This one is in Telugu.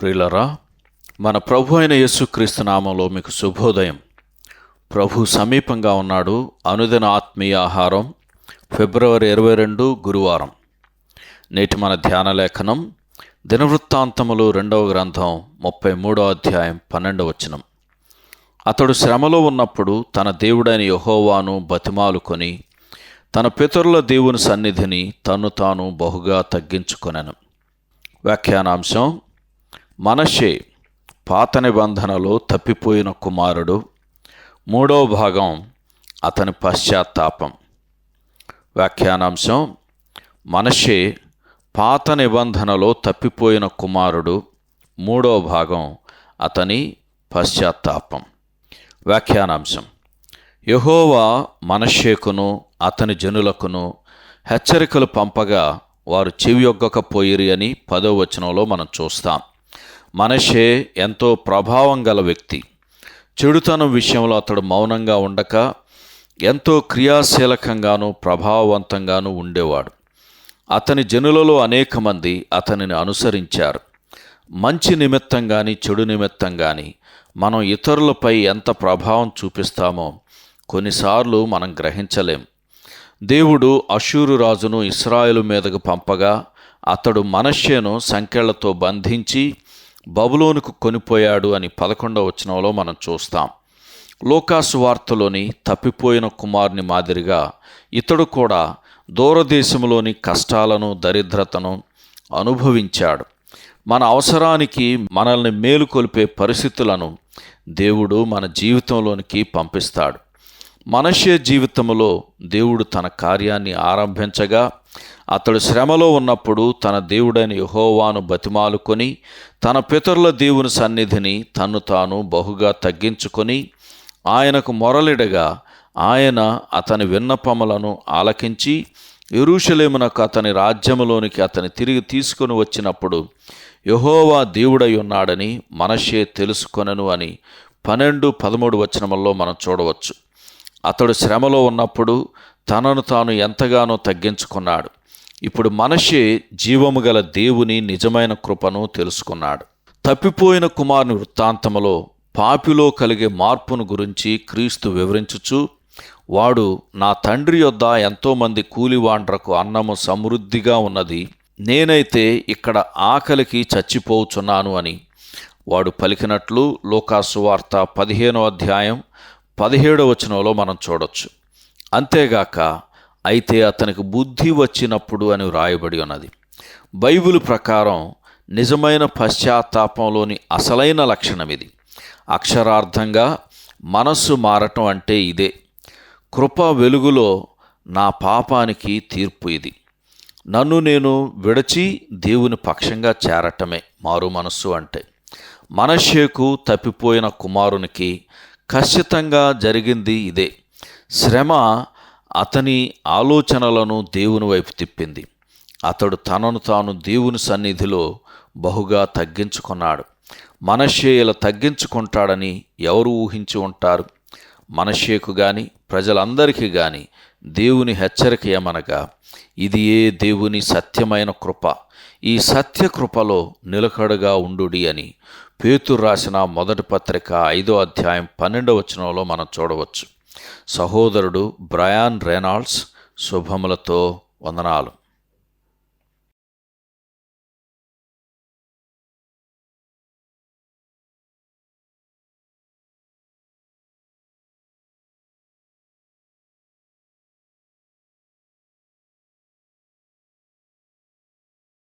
ప్రియులరా మన ప్రభు అయిన యేసుక్రీస్తు నామంలో మీకు శుభోదయం. ప్రభు సమీపంగా ఉన్నాడు అనుదిన ఆత్మీయ ఆహారం ఫిబ్రవరి ఇరవై రెండు గురువారం. నేటి మన ధ్యాన లేఖనం దినవృత్తాంతములు రెండవ గ్రంథం ముప్పై మూడో అధ్యాయం పన్నెండవ వచనం. అతడు శ్రమలో ఉన్నప్పుడు తన దేవుడైన యహోవాను బతిమాలుకొని తన పితరుల దేవుని సన్నిధిని తను తాను బహుగా తగ్గించుకొనెను. వ్యాఖ్యానాంశం మనషే పాత నిబంధనలో తప్పిపోయిన కుమారుడు. మూడో భాగం అతని పశ్చాత్తాపం. వ్యాఖ్యానాంశం మనషే పాత నిబంధనలో తప్పిపోయిన కుమారుడు. మూడో భాగం అతని పశ్చాత్తాపం. వ్యాఖ్యానాంశం యహోవా మనషేకును అతని జనులకును హెచ్చరికలు పంపగా వారు చెవియొగ్గకపోయిరి అని పదో వచనంలో మనం చూస్తాం. మనషే ఎంతో ప్రభావం గల వ్యక్తి. చెడుతనం విషయంలో అతడు మౌనంగా ఉండక ఎంతో క్రియాశీలకంగాను ప్రభావవంతంగాను ఉండేవాడు. అతని జనులలో అనేక మంది అతనిని అనుసరించారు. మంచి నిమిత్తం కానీ చెడు నిమిత్తం కానీ మనం ఇతరులపై ఎంత ప్రభావం చూపిస్తామో కొన్నిసార్లు మనం గ్రహించలేం. దేవుడు అషూరు రాజును ఇస్రాయేలు మీదకు పంపగా అతడు మనష్యను సంకెళ్ళతో బంధించి బబులోనుకు కొనిపోయాడు అని పదకొండవ వచనంలో మనం చూస్తాం. లోకాసు వార్తలోని తప్పిపోయిన కుమారుని మాదిరిగా ఇతడు కూడా దూరదేశంలోని కష్టాలను దరిద్రతను అనుభవించాడు. మన అవసరానికి మనల్ని మేలుకొల్పే పరిస్థితులను దేవుడు మన జీవితంలోనికి పంపిస్తాడు. మనుష్య జీవితంలో దేవుడు తన కార్యాన్ని ఆరంభించగా అతడు శ్రమలో ఉన్నప్పుడు తన దేవుడైన యహోవాను బతిమాలుకొని తన పితరుల దేవుని సన్నిధిని తన్ను తాను బహుగా తగ్గించుకొని ఆయనకు మొరలిడగా ఆయన అతని విన్నపములను ఆలకించి ఎరుషలేమునకు అతని రాజ్యములోనికి అతని తిరిగి తీసుకొని వచ్చినప్పుడు యహోవా దేవుడై ఉన్నాడని మనషే తెలుసుకొనను అని పన్నెండు పదమూడు వచనముల్లో మనం చూడవచ్చు. అతడు శ్రమలో ఉన్నప్పుడు తనను తాను ఎంతగానో తగ్గించుకున్నాడు. ఇప్పుడు మనిషి జీవము గల దేవుని నిజమైన కృపను తెలుసుకున్నాడు. తప్పిపోయిన కుమారుని వృత్తాంతములో పాపిలో కలిగే మార్పును గురించి క్రీస్తు వివరించుచు వాడు నా తండ్రి యొద్ద ఎంతోమంది కూలివాండ్రకు అన్నము సమృద్ధిగా ఉన్నది నేనైతే ఇక్కడ ఆకలికి చచ్చిపోచున్నాను అని. వాడు పలికినట్లు లోకాసు వార్త పదిహేనో అధ్యాయం పదిహేడవ వచనంలో మనం చూడొచ్చు. అంతేగాక అయితే అతనికి బుద్ధి వచ్చినప్పుడు అని వ్రాయబడి ఉన్నది. బైబిల్ ప్రకారం నిజమైన పశ్చాత్తాపంలోని అసలైన లక్షణం ఇది. అక్షరార్థంగా మనస్సు మారటం అంటే ఇదే. కృప వెలుగులో నా పాపానికి తీర్పు ఇది. నన్ను నేను విడచి దేవుని పక్షంగా చేరటమే మారు మనస్సు అంటే. మనషేకు తప్పిపోయిన కుమారునికి ఖచ్చితంగా జరిగింది ఇదే. శ్రమ అతని ఆలోచనలను దేవుని వైపు తిప్పింది. అతడు తనను తాను దేవుని సన్నిధిలో బహుగా తగ్గించుకున్నాడు. మనషే తగ్గించుకుంటాడని ఎవరు ఊహించి ఉంటారు? మనషేకు గాని ప్రజలందరికీ గాని దేవుని హెచ్చరిక ఏమనగా ఇది ఏ దేవుని సత్యమైన కృప. ఈ సత్య కృపలో నిలకడగా ఉండుడి అని పేతురు రాసిన మొదటి పత్రిక ఐదో అధ్యాయం పన్నెండవ వచనంలో మనం చూడవచ్చు. సహోదరుడు బ్రయాన్ రెనాల్డ్స్ శుభములతో వందనాలు.